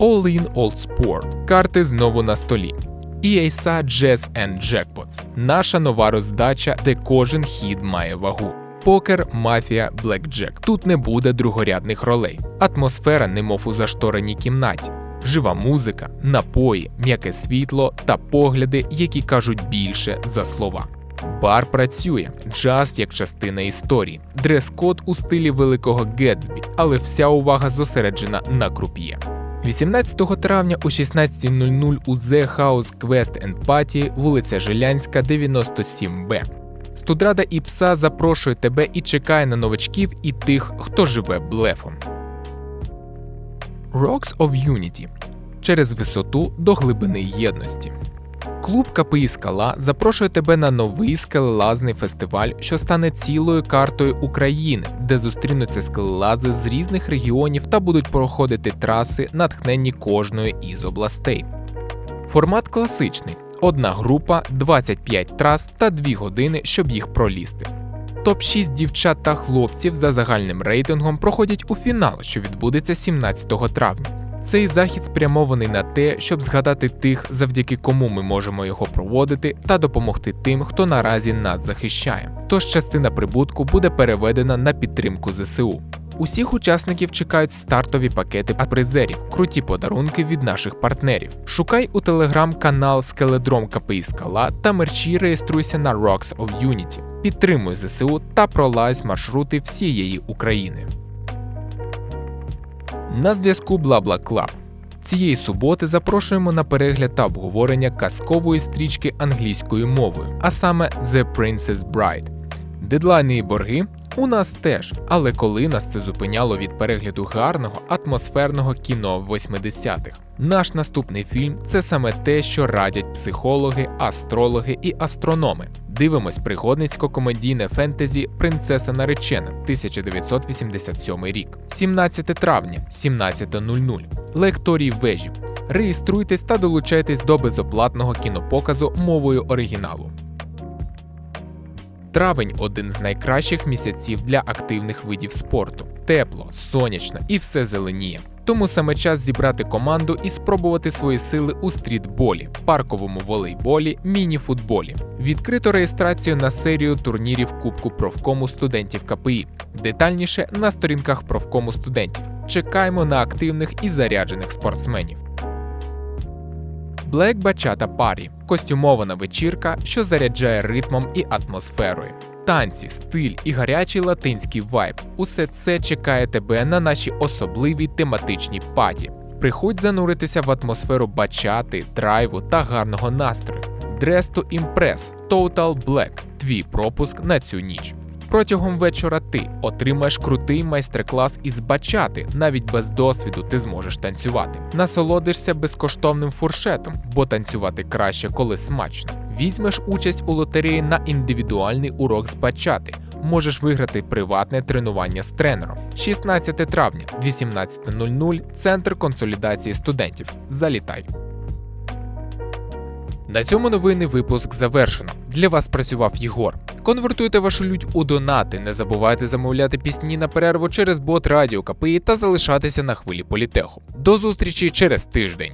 All In All Sport. Карти знову на столі. EASA Jazz and Jackpots – наша нова роздача, де кожен хід має вагу. Покер, мафія, блекджек. Тут не буде другорядних ролей. Атмосфера, немов у заштореній кімнаті. Жива музика, напої, м'яке світло та погляди, які кажуть більше за слова. Бар працює, джаз як частина історії, дрес-код у стилі великого Гетсбі, але вся увага зосереджена на круп'є. 18 травня о 16.00 у The House Quest and Party, вулиця Жилянська, 97Б. Студрада і пса запрошує тебе і чекає на новачків і тих, хто живе блефом. Rocks of Unity через висоту до глибини єдності. Клуб КПІ Скала запрошує тебе на новий скелелазний фестиваль, що стане цілою картою України, де зустрінуться скелелази з різних регіонів та будуть проходити траси, натхненні кожної із областей. Формат класичний: одна група, 25 трас та 2 години, щоб їх пролізти. Топ-6 дівчат та хлопців за загальним рейтингом проходять у фінал, що відбудеться 17 травня. Цей захід спрямований на те, щоб згадати тих, завдяки кому ми можемо його проводити, та допомогти тим, хто наразі нас захищає. Тож частина прибутку буде переведена на підтримку ЗСУ. Усіх учасників чекають стартові пакети призерів, круті подарунки від наших партнерів. Шукай у телеграм-канал Скеледром КПІ Скала та мерчі реєструйся на Rocks of Unity. Підтримуй ЗСУ та пролазь маршрути всієї України. На зв'язку Бла-Бла-Клаб. Цієї суботи запрошуємо на перегляд та обговорення казкової стрічки англійською мовою, а саме The Princess Bride. Дедлайни і борги у нас теж, але коли нас це зупиняло від перегляду гарного атмосферного кіно 80-х. Наш наступний фільм це саме те, що радять психологи, астрологи і астрономи. Дивимось пригодницько-комедійне фентезі Принцеса наречена 1987 рік, 17 травня, 17.00. Лекторії вежі. Реєструйтесь та долучайтесь до безоплатного кінопоказу мовою оригіналу. Травень один з найкращих місяців для активних видів спорту. Тепло, сонячно і все зеленіє. Тому саме час зібрати команду і спробувати свої сили у стрітболі, парковому волейболі, міні-футболі. Відкрито реєстрацію на серію турнірів Кубку профкому студентів КПІ. Детальніше на сторінках профкому студентів. Чекаємо на активних і заряджених спортсменів. Black Bachata Party – костюмована вечірка, що заряджає ритмом і атмосферою. Танці, стиль і гарячий латинський вайб усе це чекає тебе на нашій особливій тематичній паті. Приходь зануритися в атмосферу бачати, драйву та гарного настрою. Dress to Impress Total Black – твій пропуск на цю ніч. Протягом вечора ти отримаєш крутий майстер-клас із бачати. Навіть без досвіду ти зможеш танцювати. Насолодишся безкоштовним фуршетом, бо танцювати краще, коли смачно. Візьмеш участь у лотереї на індивідуальний урок з бачати. Можеш виграти приватне тренування з тренером. 16 травня, 18.00, Центр консолідації студентів. Залітай. На цьому новинний випуск завершено. Для вас працював Єгор. Конвертуйте вашу лють у донати. Не забувайте замовляти пісні на перерву через бот Радіо КПІ та залишатися на хвилі політеху. До зустрічі через тиждень.